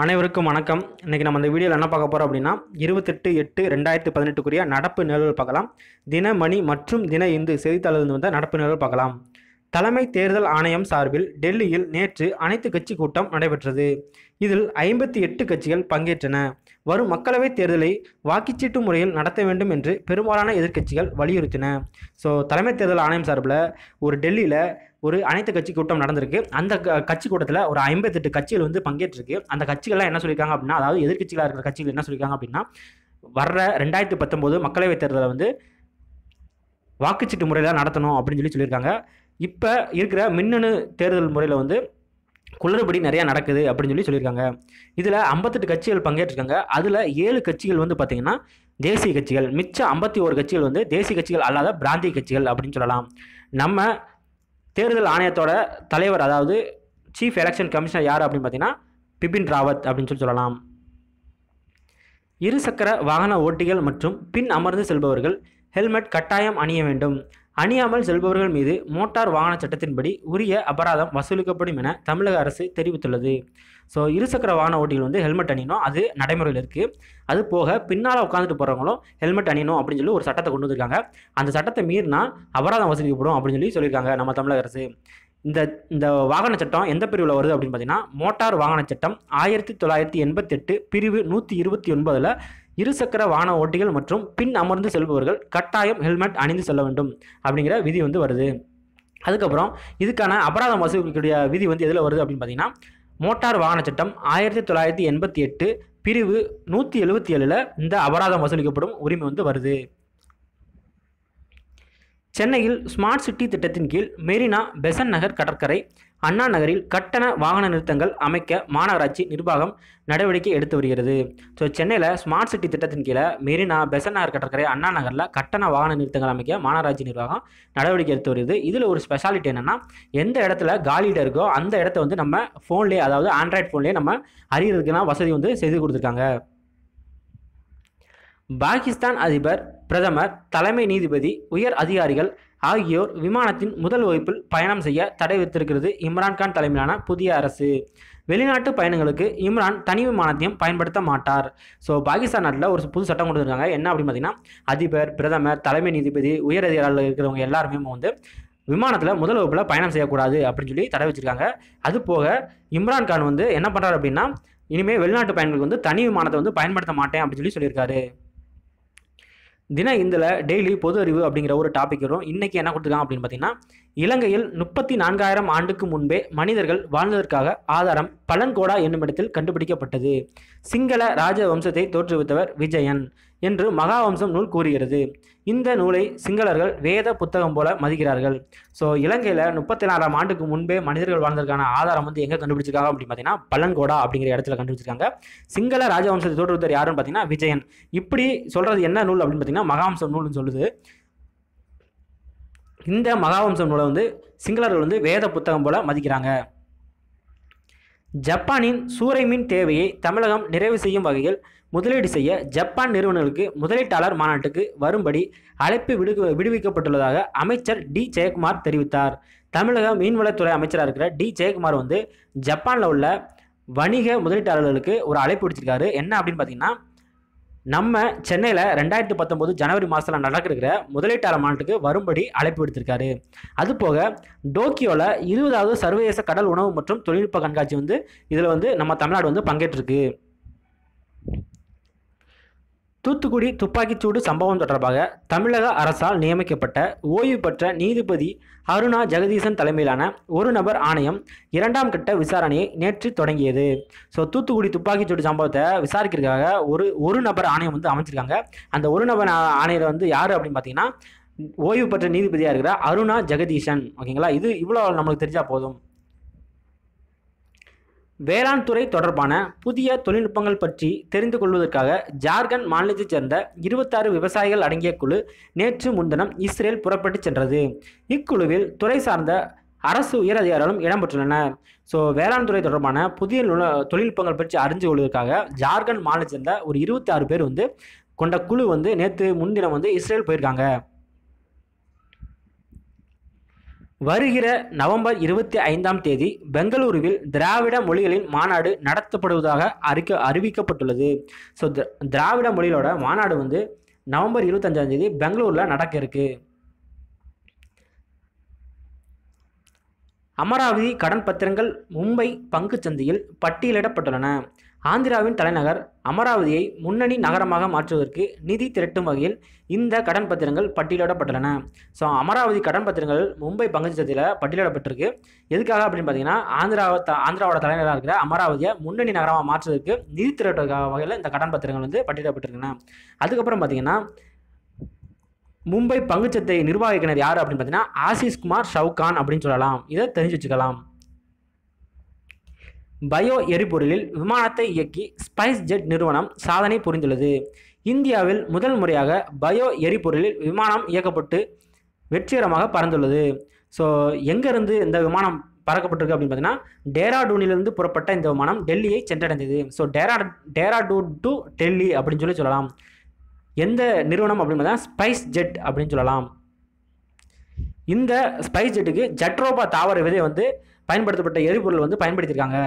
அனைவருக்கும் வணக்கம். இன்றைக்கி நம்ம இந்த வீடியோவில் என்ன பார்க்க போகிறோம் அப்படின்னா இருபத்தெட்டு எட்டு ரெண்டாயிரத்து பதினெட்டுக்குரிய நடப்பு நிகழ்வுகள் பார்க்கலாம். தினமணி மற்றும் தின இந்து செய்தித்தாளிலிருந்து வந்த நடப்பு நிகழ்வு பார்க்கலாம். தலைமை தேர்தல் ஆணையம் சார்பில் டெல்லியில் நேற்று அனைத்து கட்சி கூட்டம் நடைபெற்றது. இதில் ஐம்பத்தி எட்டு கட்சிகள் பங்கேற்றன. வரும் மக்களவைத் தேர்தலை வாக்குச்சீட்டு முறையில் நடத்த வேண்டும் என்று பெரும்பாலான எதிர்க்கட்சிகள் வலியுறுத்தின. ஸோ தலைமை தேர்தல் ஆணையம் சார்பில் ஒரு டெல்லியில் ஒரு அனைத்து கட்சி கூட்டம் நடந்திருக்கு. அந்த க- கட்சி கூட்டத்தில் ஒரு ஐம்பத்தெட்டு கட்சிகள் வந்து பங்கேற்றிருக்கு. அந்த கட்சிகள்லாம் என்ன சொல்லியிருக்காங்க அப்படின்னா அதாவது எதிர்க்கட்சிகளாக இருக்கிற கட்சிகள் என்ன சொல்லியிருக்காங்க அப்படின்னா வர்ற ரெண்டாயிரத்தி பத்தொம்போது மக்களவைத் தேர்தலை வந்து வாக்குச்சீட்டு முறையில் நடத்தணும் அப்படின்னு சொல்லி சொல்லியிருக்காங்க. இப்போ இருக்கிற மின்னணு தேர்தல் முறையில் வந்து குளறுபடி நிறையா நடக்குது அப்படின்னு சொல்லி சொல்லியிருக்காங்க. இதில் ஐம்பத்தெட்டு கட்சிகள் பங்கேற்றிருக்காங்க. அதில் ஏழு கட்சிகள் வந்து பார்த்திங்கன்னா தேசிய கட்சிகள். மிச்சம் ஐம்பத்தி ஒரு கட்சிகள் வந்து தேசிய கட்சிகள் அல்லாத பிராந்திய கட்சிகள் அப்படின்னு சொல்லலாம். நம்ம தேர்தல் ஆணையத்தோட தலைவர் அதாவது சீஃப் எலெக்ஷன் கமிஷனர் யார் அப்படின்னு பார்த்தீங்கன்னா பிபின் ராவத் அப்படின்னு சொல்லி சொல்லலாம். இருசக்கர வாகன ஓட்டிகள் மற்றும் பின் அமர்ந்து செல்பவர்கள் ஹெல்மெட் கட்டாயம் அணிய வேண்டும். அணியாமல் செல்பவர்கள் மீது மோட்டார் வாகன சட்டத்தின்படி உரிய அபராதம் வசூலிக்கப்படும் என தமிழக அரசு தெரிவித்துள்ளது. ஸோ இருசக்கர வாகன ஓட்டிகள் வந்து ஹெல்மெட் அணியணும். அது நடைமுறையில் இருக்குது அது போக பின்னால் உட்காந்துட்டு போகிறவங்களும் ஹெல்மெட் அணியணும் அப்படின்னு சொல்லி ஒரு சட்டத்தை கொண்டு வந்திருக்காங்க. அந்த சட்டத்தை மீறினா அபராதம் வசூலிக்கப்படும் அப்படின்னு சொல்லி சொல்லியிருக்காங்க நம்ம தமிழக அரசு. இந்த இந்த வாகன சட்டம் எந்த பிரிவில் வருது அப்படின்னு பார்த்தீங்கன்னா மோட்டார் வாகன சட்டம் ஆயிரத்தி தொள்ளாயிரத்தி எண்பத்தெட்டு பிரிவு நூற்றி இருபத்தி ஒன்பதில் இருசக்கர வாகன ஓட்டிகள் மற்றும் பின் அமர்ந்து செல்பவர்கள் கட்டாயம் ஹெல்மெட் அணிந்து செல்ல வேண்டும் அப்படிங்கிற விதி வந்து வருது. அதுக்கப்புறம் இதுக்கான அபராதம் வசூலிக்கக்கூடிய விதி வந்து எதில் வருது அப்படின்னு பார்த்தீங்கன்னா மோட்டார் வாகன சட்டம் ஆயிரத்தி தொள்ளாயிரத்தி எண்பத்தி எட்டு பிரிவு நூற்றி எழுபத்தி ஏழில் இந்த அபராதம் வசூலிக்கப்படும் உரிமை வந்து வருது. சென்னையில் ஸ்மார்ட் சிட்டி திட்டத்தின் கீழ் மெரினா பெசன் நகர் கடற்கரை அண்ணா நகரில் கட்டண வாகன நிறுத்தங்கள் அமைக்க மாநகராட்சி நிர்வாகம் நடவடிக்கை எடுத்து வருகிறது. ஸோ சென்னையில் ஸ்மார்ட் சிட்டி திட்டத்தின் கீழே மெரினா பெசன் நகர் கடற்கரை அண்ணா நகரில் கட்டண வாகன நிறுத்தங்கள் அமைக்க மாநகராட்சி நிர்வாகம் நடவடிக்கை எடுத்து வருகிறது இதில் ஒரு ஸ்பெஷாலிட்டி என்னென்னா எந்த இடத்துல காலியிட இருக்கோ அந்த இடத்த வந்து நம்ம ஃபோன்லேயே அதாவது ஆண்ட்ராய்ட் ஃபோன்லேயே நம்ம அறியறதுக்குலாம் வசதி வந்து செய்து கொடுத்துருக்காங்க. பாகிஸ்தான் அதிபர் பிரதமர் தலைமை நீதிபதி உயர் அதிகாரிகள் ஆகியோர் விமானத்தின் முதல் வகுப்பில் பயணம் செய்ய தடை விதித்திருக்கிறது இம்ரான்கான் தலைமையிலான புதிய அரசு. வெளிநாட்டு பயணங்களுக்கு இம்ரான் தனி விமானத்தையும் பயன்படுத்த மாட்டார். ஸோ பாகிஸ்தான் நாட்டில் ஒரு புது சட்டம் கொண்டு வந்திருக்காங்க. என்ன அப்படின்னு பார்த்தீங்கன்னா அதிபர் பிரதமர் தலைமை நீதிபதி உயர் அதிகாரிகள் இருக்கிறவங்க எல்லாருமே வந்து விமானத்தில் முதல் வகுப்பில் பயணம் செய்யக்கூடாது அப்படின்னு சொல்லி தடை வச்சிருக்காங்க அது போக இம்ரான் கான் வந்து என்ன பண்ணுறாரு அப்படின்னா இனிமேல் வெளிநாட்டு பயணங்களுக்கு வந்து தனி விமானத்தை வந்து பயன்படுத்த மாட்டேன் அப்படின்னு சொல்லி சொல்லியிருக்காரு. தின இந்தில் டெய்லி பொது அறிவு அப்படிங்கிற ஒரு டாபிக் வரும். இன்றைக்கி என்ன கொடுத்துருக்காங்க அப்படின்னு பார்த்தீங்கன்னா இலங்கையில் முப்பத்தி நான்காயிரம் ஆண்டுக்கு முன்பே மனிதர்கள் வாழ்ந்ததற்காக ஆதாரம் பலன்கோடா என்னும் இடத்தில் கண்டுபிடிக்கப்பட்டது. சிங்கள ராஜ வம்சத்தை தோற்றுவித்தவர் விஜயன் என்று மகாவம்சம் நூல் கூறுகிறது. இந்த நூலை சிங்களர்கள் வேத புத்தகம் போல மதிக்கிறார்கள். ஸோ இலங்கையில் முப்பத்தி நாலாம் ஆண்டுக்கு முன்பே மனிதர்கள் வாழ்ந்ததற்கான ஆதாரம் வந்து எங்கே கண்டுபிடிச்சிருக்காங்க அப்படின்னு பார்த்தீங்கன்னா பலன்கோடா அப்படிங்கிற இடத்துல கண்டுபிடிச்சிருக்காங்க. சிங்கள ராஜவம்சத்தை தோற்றுவித்தவர் யாருன்னு பார்த்தீங்கன்னா விஜயன். இப்படி சொல்கிறது என்ன நூல் அப்படின்னு பார்த்தீங்கன்னா மகாவம்சம் நூல்னு சொல்லுது. இந்த மகாவம்சம் நூலை வந்து சிங்களர்கள் வந்து வேத புத்தகம் போல மதிக்கிறாங்க. ஜப்பானின் சூறைமீன் தேவையை தமிழகம் நிறைவு செய்யும் வகையில் முதலீடு செய்ய ஜப்பான் நிறுவனங்களுக்கு முதலீட்டாளர் மாநாட்டுக்கு வரும்படி அழைப்பு விடு விடுவிக்கப்பட்டுள்ளதாக அமைச்சர் டி ஜெயக்குமார் தெரிவித்தார். தமிழக மீன்வளத்துறை அமைச்சராக இருக்கிற டி ஜெயக்குமார் வந்து ஜப்பானில் உள்ள வணிக முதலீட்டாளர்களுக்கு ஒரு அழைப்பு விடுத்திருக்காரு. என்ன அப்படின்னு பார்த்தீங்கன்னா நம்ம சென்னையில் ரெண்டாயிரத்தி பத்தொம்போது ஜனவரி மாதத்தில் நடக்கிற முதலீட்டாளர் மாநாட்டுக்கு வரும்படி அழைப்பு விடுத்திருக்காரு. அதுபோக டோக்கியோவில் இருபதாவது சர்வதேச கடல் உணவு மற்றும் தொழில்நுட்ப கண்காட்சி வந்து இதில் வந்து நம்ம தமிழ்நாடு வந்து பங்கேற்றிருக்கு. தூத்துக்குடி துப்பாக்கிச்சூடு சம்பவம் தொடர்பாக தமிழக அரசால் நியமிக்கப்பட்ட ஓய்வு பெற்ற நீதிபதி அருணா ஜெகதீசன் தலைமையிலான ஒரு நபர் ஆணையம் இரண்டாம் கட்ட விசாரணையை நேற்று தொடங்கியது. ஸோ தூத்துக்குடி துப்பாக்கிச்சூடு சம்பவத்தை விசாரிக்கிறதுக்காக ஒரு ஒரு நபர் ஆணையம் வந்து அமைச்சிருக்காங்க. அந்த ஒரு நபர் ஆணையர் வந்து யார் அப்படின்னு பார்த்தீங்கன்னா ஓய்வு பெற்ற நீதிபதியாக இருக்கிற அருணா ஜெகதீசன். ஓகேங்களா? இது இவ்வளோ நம்மளுக்கு தெரிஞ்சால் போதும். வேளாண் துறை தொடர்பான புதிய தொழில்நுட்பங்கள் பற்றி தெரிந்து கொள்வதற்காக ஜார்க்கண்ட் மாநிலத்தைச் சேர்ந்த இருபத்தாறு விவசாயிகள் அடங்கிய குழு நேற்று முன்தினம் இஸ்ரேல் புறப்பட்டுச் சென்றது. இக்குழுவில் துறை சார்ந்த அரசு உயர் அதிகாரிகளும் இடம்பெற்றுள்ளனர். ஸோ வேளாண் துறை தொடர்பான புதிய தொழில்நுட்பங்கள் பற்றி அறிஞ்சு கொள்வதற்காக ஜார்க்கண்ட் மாநிலத்தை சேர்ந்த ஒரு இருபத்தாறு பேர் வந்து கொண்ட குழு வந்து நேற்று முன்தினம் வந்து இஸ்ரேல் போயிருக்காங்க. வருகிற நவம்பர் இருபத்தி ஐந்தாம் தேதி பெங்களூருவில் திராவிட மொழிகளின் மாநாடு நடத்தப்படுவதாக அறிக்க அறிவிக்கப்பட்டுள்ளது. ஸோ திராவிட மொழிகளோட மாநாடு வந்து நவம்பர் இருபத்தஞ்சாம் தேதி பெங்களூரில் நடக்க இருக்கு. அமராவதி கடன் பத்திரங்கள் மும்பை பங்கு சந்தையில் பட்டியலிடப்பட்டுள்ளன. ஆந்திராவின் தலைநகர் அமராவதியை முன்னணி நகரமாக மாற்றுவதற்கு நிதி திரட்டும் வகையில் இந்த கடன் பத்திரங்கள் பட்டியலிடப்பட்டுள்ளன. ஸோ அமராவதி கடன் பத்திரங்கள் மும்பை பங்குச்சத்தில் பட்டியலிடப்பட்டிருக்கு. எதுக்காக அப்படின்னு பார்த்தீங்கன்னா ஆந்திராவை ஆந்திராவோட தலைநகராக இருக்கிற அமராவதியை முன்னணி நகரமாக மாற்றுவதற்கு நிதி திரட்ட வகையில் இந்த கடன் பத்திரங்கள் வந்து பட்டியலிடப்பட்டிருக்குங்க. அதுக்கப்புறம் பார்த்தீங்கன்னா மும்பை பங்குச்சந்தை நிர்வாகிக்கினர் யார் அப்படின்னு பார்த்தீங்கன்னா ஆசிஷ் குமார் ஷவுகான் அப்படின்னு சொல்லலாம். இதை தெரிஞ்சு வச்சுக்கலாம். பயோ எரிபொருளில் விமானத்தை இயக்கி ஸ்பைஸ் ஜெட் நிறுவனம் சாதனை புரிந்துள்ளது. இந்தியாவில் முதல் முறையாக பயோ எரிபொருளில் விமானம் இயக்கப்பட்டு வெற்றிகரமாக பறந்துள்ளது. ஸோ எங்கேருந்து இந்த விமானம் பறக்கப்பட்டிருக்கு அப்படின்னு பார்த்தீங்கன்னா டேராடூனிலிருந்து புறப்பட்ட இந்த விமானம் டெல்லியை சென்றடைந்தது. ஸோ டேரா டேராடூன் டு டெல்லி அப்படின்னு சொல்லி சொல்லலாம். எந்த நிறுவனம் அப்படின்னு பார்த்தா ஸ்பைஸ் ஜெட் அப்படின்னு சொல்லலாம். இந்த ஸ்பைஸ் ஜெட்டுக்கு ஜட்ரோபா தாவர விதை வந்து பயன்படுத்தப்பட்ட எரிபொருள் வந்து பயன்படுத்தியிருக்காங்க.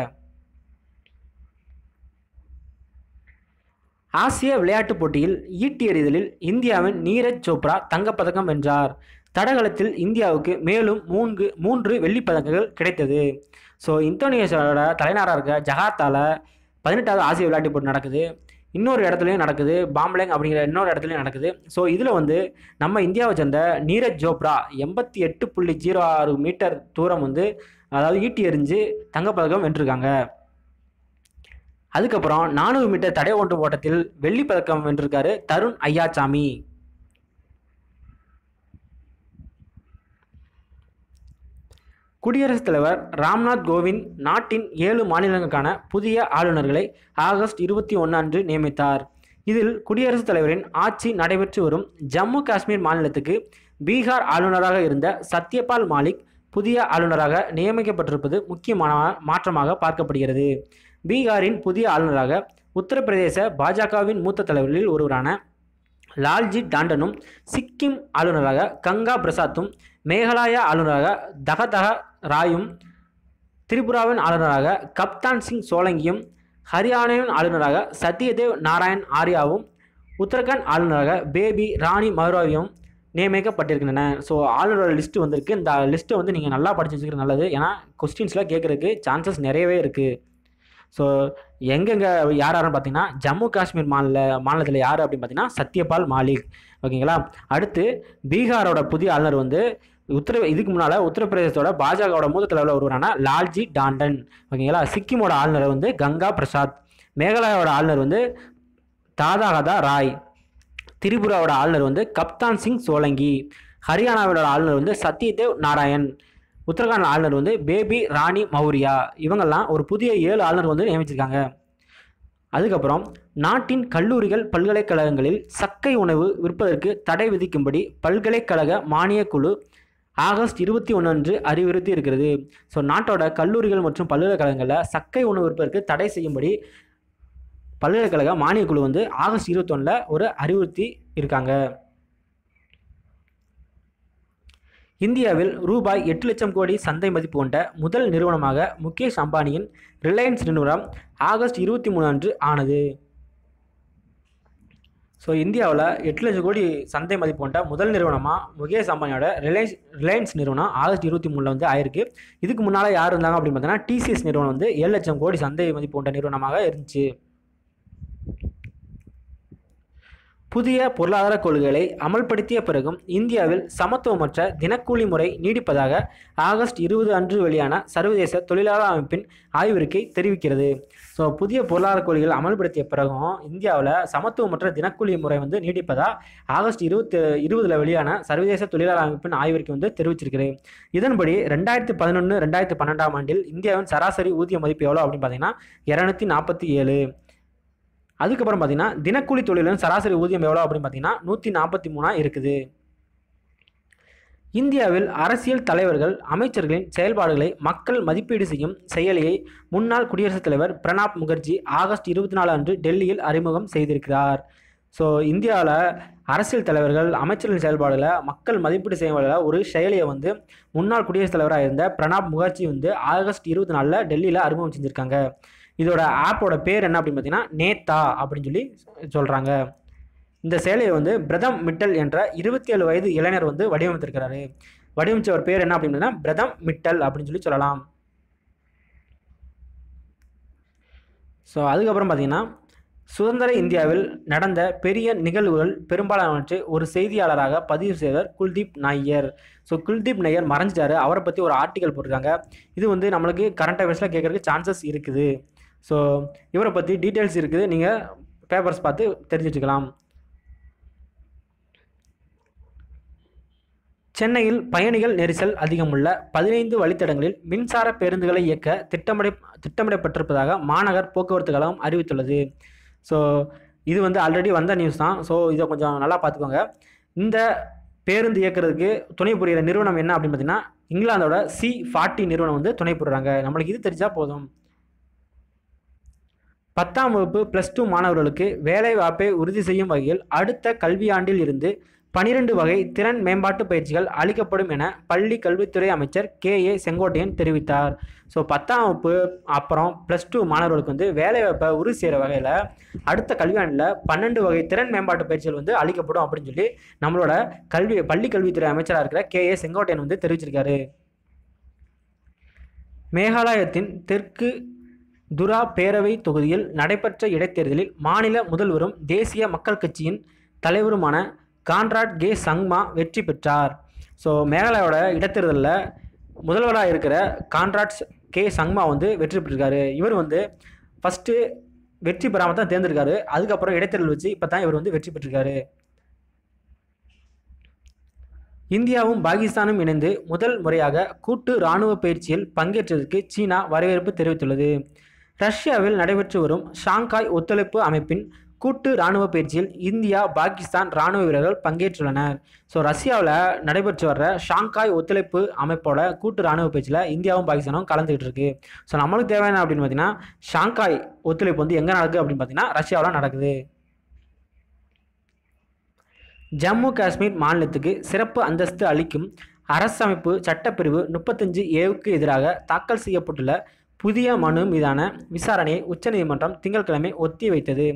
ஆசிய விளையாட்டுப் போட்டியில் ஈட்டி எறிதலில் இந்தியாவின் நீரஜ் சோப்ரா தங்கப்பதக்கம் வென்றார். தடகளத்தில் இந்தியாவுக்கு மேலும் மூன்று மூன்று வெள்ளிப்பதக்கங்கள் கிடைத்தது. ஸோ இந்தோனேஷியாவோட தலைநகராக இருக்க ஜகார்த்தால பதினெட்டாவது ஆசிய விளையாட்டுப் போட்டி நடக்குது. இன்னொரு இடத்துலையும் நடக்குது பாம்லேங் அப்படிங்கிற இன்னொரு இடத்துலையும் நடக்குது. ஸோ இதில் வந்து நம்ம இந்தியாவை சேர்ந்த நீரஜ் சோப்ரா எண்பத்தி எட்டு புள்ளி ஜீரோ ஆறு மீட்டர் தூரம் வந்து அதாவது ஈட்டி எறிஞ்சு தங்கப்பதக்கம் வென்றிருக்காங்க. அதுக்கப்புறம் நானூறு மீட்டர் தடை ஒன்று ஓட்டத்தில் வெள்ளி பதக்கம் வென்றிருக்காரு தருண் ஐயாச்சாமி. குடியரசுத் தலைவர் ராம்நாத் கோவிந்த் நாட்டின் ஏழு மாநிலங்களுக்கான புதிய ஆளுநர்களை ஆகஸ்ட் இருபத்தி ஒன்று அன்று நியமித்தார். இதில் குடியரசுத் தலைவரின் ஆட்சி நடைபெற்று வரும் ஜம்மு காஷ்மீர் மாநிலத்துக்கு பீகார் ஆளுநராக இருந்த சத்யபால் மாலிக் புதிய ஆளுநராக நியமிக்கப்பட்டிருப்பது முக்கியமான மாற்றமாக பார்க்கப்படுகிறது. பீகாரின் புதிய ஆளுநராக உத்தரப்பிரதேச பாஜகவின் மூத்த தலைவர்களில் ஒருவரான லால்ஜி டாண்டனும் சிக்கிம் ஆளுநராக கங்கா பிரசாத்தும் மேகாலயா ஆளுநராக தகதக ராயும் திரிபுராவின் ஆளுநராக கப்தான் சிங் சோலங்கியும் ஹரியானாவின் ஆளுநராக சத்யதேவ் நாராயண் ஆர்யாவும் உத்தரகாண்ட் ஆளுநராக பேபி ராணி மதுராவியும் நியமிக்கப்பட்டிருக்கின்றன. ஸோ ஆளுநரோட லிஸ்ட்டு வந்திருக்கு. இந்த லிஸ்ட்டை வந்து நீங்கள் நல்லா படிச்சு வச்சுக்கிறது நல்லது. ஏன்னா கொஸ்டின்ஸ்லாம் கேட்குறதுக்கு சான்சஸ் நிறையவே இருக்குது ஸோ எங்கெங்கே யார் யாருன்னு பார்த்தீங்கன்னா ஜம்மு காஷ்மீர் மாநில மாநிலத்தில் யார் அப்படின்னு பார்த்தீங்கன்னா சத்யபால் மாலிக். ஓகேங்களா? அடுத்து பீகாரோட புதிய ஆளுநர் வந்து உத்தர இதுக்கு முன்னால் உத்தரப்பிரதேசத்தோட பாஜகவோட மூத்த தலைவர் ஒருவரான லால்ஜி டாண்டன். ஓகேங்களா? சிக்கிமோட ஆளுநர் வந்து கங்கா பிரசாத். மேகாலயாவோட ஆளுநர் வந்து தாதாகதா ராய். திரிபுராவோட ஆளுநர் வந்து கப்தான் சிங் சோலங்கி. ஹரியானாவோட ஆளுநர் வந்து சத்யதேவ் நாராயண். உத்தரகாண்ட் ஆளுநர் வந்து பேபி ராணி மௌரியா. இவங்கெல்லாம் ஒரு புதிய ஏழு ஆளுநர் வந்து நியமிச்சிருக்காங்க. அதுக்கப்புறம் நாட்டின் கல்லூரிகள் பல்கலைக்கழகங்களில் சக்கை உணவு விற்பதற்கு தடை விதிக்கும்படி பல்கலைக்கழக மானியக் குழு ஆகஸ்ட் இருபத்தி ஒன்று அன்று அறிவுறுத்தி இருக்கிறது. ஸோ நாட்டோட கல்லூரிகள் மற்றும் பல்கலைக்கழகங்களில் சக்கை உணவு விற்பதற்கு தடை செய்யும்படி பல்கலைக்கழக மானியக் குழு வந்து ஆகஸ்ட் இருபத்தொன்னில் ஒரு அறிவுறுத்தி இருக்காங்க. இந்தியாவில் ரூபாய் எட்டு லட்சம் கோடி சந்தை மதிப்பு கொண்ட முதல் நிறுவனமாக முகேஷ் அம்பானியின் ரிலையன்ஸ் நிறுவனம் ஆகஸ்ட் இருபத்தி மூணு அன்று ஆனது. ஸோ இந்தியாவில் எட்டு லட்சம் கோடி சந்தை மதிப்பு கொண்ட முதல் நிறுவனமாக முகேஷ் அம்பானியோட ரிலையன்ஸ் ரிலையன்ஸ் நிறுவனம் ஆகஸ்ட் இருபத்தி மூணில் வந்து ஆயிருக்கு. இதுக்கு முன்னால் யார் இருந்தாங்க அப்படின்னு பார்த்தீங்கன்னா டிசிஎஸ் நிறுவனம் வந்து ஏழு லட்சம் கோடி சந்தை மதிப்பு கொண்ட நிறுவனமாக இருந்துச்சு. புதிய பொருளாதார கொள்கைகளை அமல்படுத்திய பிறகும் இந்தியாவில் சமத்துவமற்ற தினக்கூலி முறை நீடிப்பதாக ஆகஸ்ட் இருபது அன்று வெளியான சர்வதேச தொழிலாளர் அமைப்பின் ஆய்வறிக்கை தெரிவிக்கிறது. ஸோ புதிய பொருளாதார கொள்கைகள் அமல்படுத்திய பிறகும் இந்தியாவில் சமத்துவமற்ற தினக்கூலி முறை வந்து நீடிப்பதாக ஆகஸ்ட் இருபத்தி இருபதில் வெளியான சர்வதேச தொழிலாளர் அமைப்பின் ஆய்வறிக்கை வந்து தெரிவிச்சிருக்கிறது. இதன்படி ரெண்டாயிரத்தி பதினொன்று ரெண்டாயிரத்தி பன்னெண்டாம் ஆண்டில் இந்தியாவின் சராசரி ஊதிய மதிப்பு எவ்வளோ அப்படின்னு பார்த்தீங்கன்னா இரநூத்தி நாற்பத்தி ஏழு. அதுக்கப்புறம் பார்த்தீங்கன்னா தினக்கூலி தொழிலின் சராசரி ஊதியம் எவ்வளோ அப்படின்னு பார்த்தீங்கன்னா நூற்றி நாற்பத்தி மூணாக இருக்குது. இந்தியாவில் அரசியல் தலைவர்கள் அமைச்சர்களின் செயல்பாடுகளை மக்கள் மதிப்பீடு செய்யும் செயலியை முன்னாள் குடியரசுத் தலைவர் பிரணாப் முகர்ஜி ஆகஸ்ட் இருபத்தி நாலு அன்று டெல்லியில் அறிமுகம் செய்திருக்கிறார். ஸோ இந்தியாவில் அரசியல் தலைவர்கள் அமைச்சர்களின் செயல்பாடுகளை மக்கள் மதிப்பீடு செய்யும் ஒரு செயலியை வந்து முன்னாள் குடியரசுத் தலைவராக இருந்த பிரணாப் முகர்ஜி வந்து ஆகஸ்ட் இருபத்தி நாலில் டெல்லியில் அறிமுகம் செஞ்சுருக்காங்க. இதோட ஆப்போட பேர் என்ன அப்படின்னு பார்த்தீங்கன்னா நேத்தா அப்படின்னு சொல்லி சொல்கிறாங்க இந்த சேலையை வந்து பிரதம் மிட்டல் என்ற இருபத்தி ஏழு வயது இளைஞர் வந்து வடிவமைத்திருக்கிறாரு. வடிவமைச்சவர் பேர் என்ன அப்படின்னு பார்த்தீங்கன்னா பிரதம் மிட்டல் அப்படின்னு சொல்லி சொல்லலாம். ஸோ அதுக்கப்புறம் பார்த்தீங்கன்னா சுதந்திர இந்தியாவில் நடந்த பெரிய நிகழ்வுகள் பெரும்பாலானவற்றை ஒரு செய்தியாளராக பதிவு செய்தவர் குல்தீப் நாயர். ஸோ குல்தீப் நாயர் மறைஞ்சிட்டாரு. அவரை பற்றி ஒரு ஆர்டிக்கல் போட்டிருக்காங்க. இது வந்து நம்மளுக்கு கரண்ட் அஃபேர்ஸில் கேட்குறதுக்கு சான்சஸ் இருக்குது. ஸோ இவரை பற்றி டீட்டெயில்ஸ் இருக்குது. நீங்கள் பேப்பர்ஸ் பார்த்து தெரிஞ்சு வச்சுக்கலாம் சென்னையில் பயணிகள் நெரிசல் அதிகமுள்ள பதினைந்து வழித்தடங்களில் மின்சார பேருந்துகளை இயக்க திட்டமிட திட்டமிடப்பட்டிருப்பதாக மாநகர் போக்குவரத்து கழகம் அறிவித்துள்ளது. ஸோ இது வந்து ஆல்ரெடி வந்த நியூஸ் தான். ஸோ இதை கொஞ்சம் நல்லா பார்த்துக்கோங்க. இந்த பேருந்து இயக்கிறதுக்கு துணை புரிகிற நிறுவனம் என்ன அப்படின்னு பார்த்தீங்கன்னா இங்கிலாந்தோட சி ஃபார்ட்டி நிறுவனம் வந்து துணை புரிகிறாங்க நம்மளுக்கு இது தெரிஞ்சால் போதும். பத்தாம் வகுப்பு ப்ளஸ் டூ மாணவர்களுக்கு வேலைவாய்ப்பை உறுதி செய்யும் வகையில் அடுத்த கல்வியாண்டில் இருந்து பனிரெண்டு வகை திறன் மேம்பாட்டு பயிற்சிகள் அளிக்கப்படும் என பள்ளி கல்வித்துறை அமைச்சர் கே. ஏ. செங்கோட்டையன் தெரிவித்தார். ஸோ பத்தாம் வகுப்பு அப்புறம் ப்ளஸ் டூ மாணவர்களுக்கு வந்து வேலைவாய்ப்பை உறுதி செய்கிற வகையில் அடுத்த கல்வியாண்டில் பன்னெண்டு வகை திறன் மேம்பாட்டு பயிற்சிகள் வந்து அளிக்கப்படும் அப்படின்னு சொல்லி நம்மளோட கல்வி பள்ளி கல்வித்துறை அமைச்சராக இருக்கிற கே. ஏ. செங்கோட்டையன் வந்து தெரிவிச்சிருக்காரு. மேகாலயத்தின் தெற்கு துரா பேரவை தொகுதியில் நடைபெற்ற இடைத்தேர்தலில் மாநில முதல்வரும் தேசிய மக்கள் கட்சியின் தலைவருமான கான்ராட் கே. சங்மா வெற்றி பெற்றார். ஸோ மேகாலயாவோட இடைத்தேர்தலில் முதல்வராக இருக்கிற கான்ராட்ஸ் கே. சங்மா வந்து வெற்றி பெற்றிருக்காரு. இவர் வந்து ஃபஸ்ட்டு வெற்றி பெறாமல் தான் தேர்ந்திருக்காரு அதுக்கப்புறம் இடைத்தேர்தல் வச்சு இப்போ தான் இவர் வந்து வெற்றி பெற்றிருக்காரு. இந்தியாவும் பாகிஸ்தானும் இணைந்து முதல் முறையாக கூட்டு இராணுவ பயிற்சியில் பங்கேற்றதற்கு சீனா வரவேற்பு தெரிவித்துள்ளது. ரஷ்யாவில் நடைபெற்று வரும் ஷாங்காய் ஒத்துழைப்பு அமைப்பின் கூட்டு இராணுவ பயிற்சியில் இந்தியா பாகிஸ்தான் இராணுவ வீரர்கள் பங்கேற்றுள்ளனர். ஸோ ரஷ்யாவில் நடைபெற்று வர்ற ஷாங்காய் ஒத்துழைப்பு அமைப்போட கூட்டு இராணுவ பயிற்சியில் இந்தியாவும் பாகிஸ்தானும் கலந்துக்கிட்டு இருக்கு. ஸோ நம்மளுக்கு தேவையான அப்படின்னு பார்த்தீங்கன்னா ஷாங்காய் ஒத்துழைப்பு வந்து எங்கே நடக்குது அப்படின்னு பார்த்தீங்கன்னா ரஷ்யாவில் நடக்குது. ஜம்மு காஷ்மீர் மாநிலத்துக்கு சிறப்பு அந்தஸ்து அளிக்கும் அரசமைப்பு சட்டப்பிரிவு முப்பத்தஞ்சு ஏவுக்கு எதிராக தாக்கல் செய்யப்பட்டுள்ள புதிய மனு மீதான விசாரணையை உச்சநீதிமன்றம் திங்கட்கிழமை ஒத்தி வைத்தது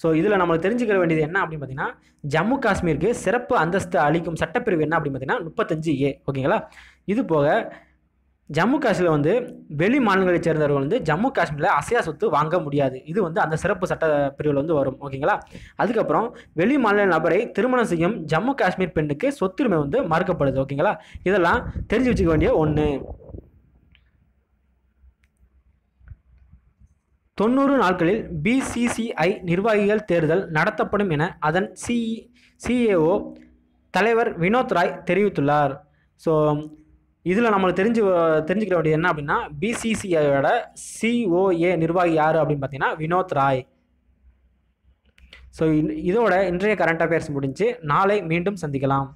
ஸோ இதில் நம்மளுக்கு தெரிஞ்சுக்க வேண்டியது என்ன அப்படின்னு பார்த்தீங்கன்னா ஜம்மு காஷ்மீருக்கு சிறப்பு அந்தஸ்து அளிக்கும் சட்டப்பிரிவு என்ன அப்படின்னு பார்த்தீங்கன்னா முப்பத்தஞ்சு ஏ. ஓகேங்களா இது போக ஜம்மு காஷ்மீரில் வந்து வெளி மாநிலங்களைச் சேர்ந்தவர்கள் வந்து ஜம்மு காஷ்மீரில் அசையா சொத்து வாங்க முடியாது. இது வந்து அந்த சிறப்பு சட்ட பிரிவில் வந்து வரும். ஓகேங்களா அதுக்கப்புறம் வெளி மாநில நபரை திருமணம் செய்யும் ஜம்மு காஷ்மீர் பெண்ணுக்கு சொத்துரிமை வந்து மறுக்கப்படுது. ஓகேங்களா இதெல்லாம் தெரிஞ்சு வச்சுக்க வேண்டிய ஒன்று தொண்ணூறு நாட்களில் பிசிசிஐ நிர்வாகிகள் தேர்தல் நடத்தப்படும் என அதன் சிஇ சிஏஓ தலைவர் வினோத் ராய் தெரிவித்துள்ளார். ஸோ இதில் நம்மளுக்கு தெரிஞ்சு தெரிஞ்சுக்கிற வேண்டியது என்ன அப்படின்னா பிசிசிஐயோட சிஓஏ நிர்வாகி யார் அப்படின்னு பார்த்தீங்கன்னா வினோத் ராய். ஸோ இதோட இன்றைய கரண்ட் அஃபேர்ஸ் முடிஞ்சு நாளை மீண்டும் சந்திக்கலாம்.